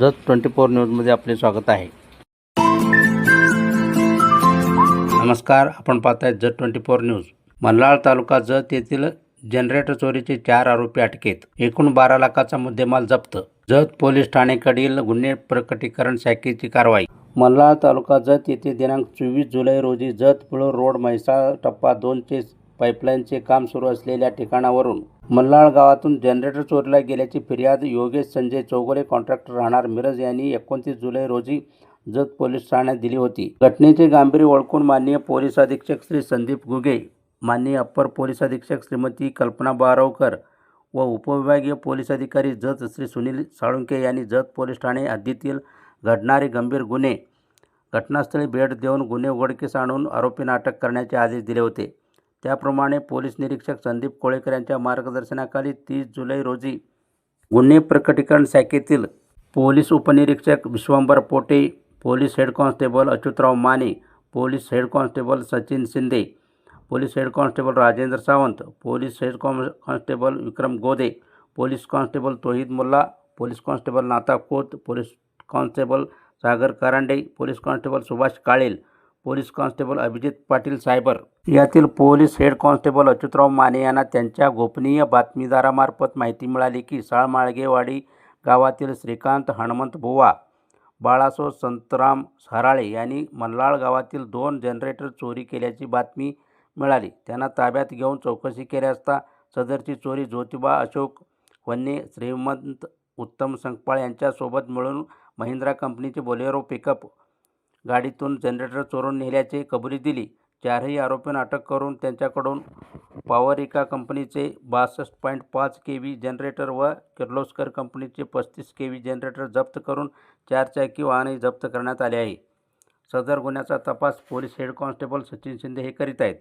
Jat twenty four न्यूजमध्ये आपले स्वागत आहे. नमस्कार आपण पाहताय जत ट्वेंटी फोर न्यूज. मल्हाळ तालुका जत येथील जनरेटर चोरीचे चार आरोपी अटकेत. एकूण बारा लाखाचा मुद्देमाल जप्त. जत पोलीस ठाणेकडील गुन्हे प्रकटीकरण शाखेची कारवाई. मल्हाळ तालुका जत येथे दिनांक चोवीस जुलै रोजी जत पुळ रोड म्हैसाळ टप्पा दोनचे पाईपलाईनचे काम सुरू असलेल्या ठिकाणावरून मल्हाळ गावातून जनरेटर चोरीला गेल्याची फिर्याद योगेश संजय चौगुले कॉन्ट्रॅक्टर राहणार मिरज यांनी एकोणतीस जुलै रोजी जत पोलीस ठाण्यात दिली होती. घटनेचे गांभीर्य ओळखून माननीय पोलीस अधीक्षक श्री संदीप गुगे माननीय अप्पर पोलीस अधीक्षक श्रीमती कल्पना बारवकर व उपविभागीय पोलीस अधिकारी जत श्री सुनील साळुंके यांनी जत पोलीस ठाणे हद्दीतील घडणारे गंभीर गुन्हे घटनास्थळी भेट देऊन गुन्हे उघडकीस आणून आरोपींना अटक करण्याचे आदेश दिले होते. त्याप्रमाणे पोलीस निरीक्षक संदीप कोळेकर यांच्या मार्गदर्शनाखाली तीस जुलै रोजी गुन्हे प्रकटीकरण शाखेतील पोलीस उपनिरीक्षक Vishwambhar Pote police head constable Achyutrao Mane police head constable Sachin Shinde police head constable Rajendra Sawant police head con constable Vikram Gode police constable Tohid Mulla police constable Nata Khot police constable Sagar Karande police constable Subhash Kalel police constable Abhijit Patil cyber यातील police head constable Achyutrao Mane यांना त्यांच्या गोपनीय बातमीदारामार्फत माहिती मिळाली की साळमाळगेवाडी गावातील श्रीकांत हनुमंत बुवा बाळासो संतराम हराळे यांनी मल्हाळ गावातील दोन जनरेटर चोरी केल्याची बातमी मिळाली. त्यांना ताब्यात घेऊन चौकशी केली असता सदरची चोरी ज्योतिबा अशोक वन्ने श्रीमंत उत्तम संकपाळ यांच्यासोबत मिळून महिंद्रा कंपनीचे बोलेरो पिकअप गाडीतून जनरेटर चोरून नेल्याची कबुली दिली. चारही आरोपींना अटक करून त्यांच्याकडून पॉवरिका कंपनीचे बासष्ट पॉईंट पाच के व्ही जनरेटर व किर्लोस्कर कंपनीचे पस्तीस के व्ही जनरेटर जप्त करून चारचाकी वाहनही जप्त करण्यात आले आहे. सदर गुन्ह्याचा तपास police head constable Sachin Shinde हे करीत आहेत.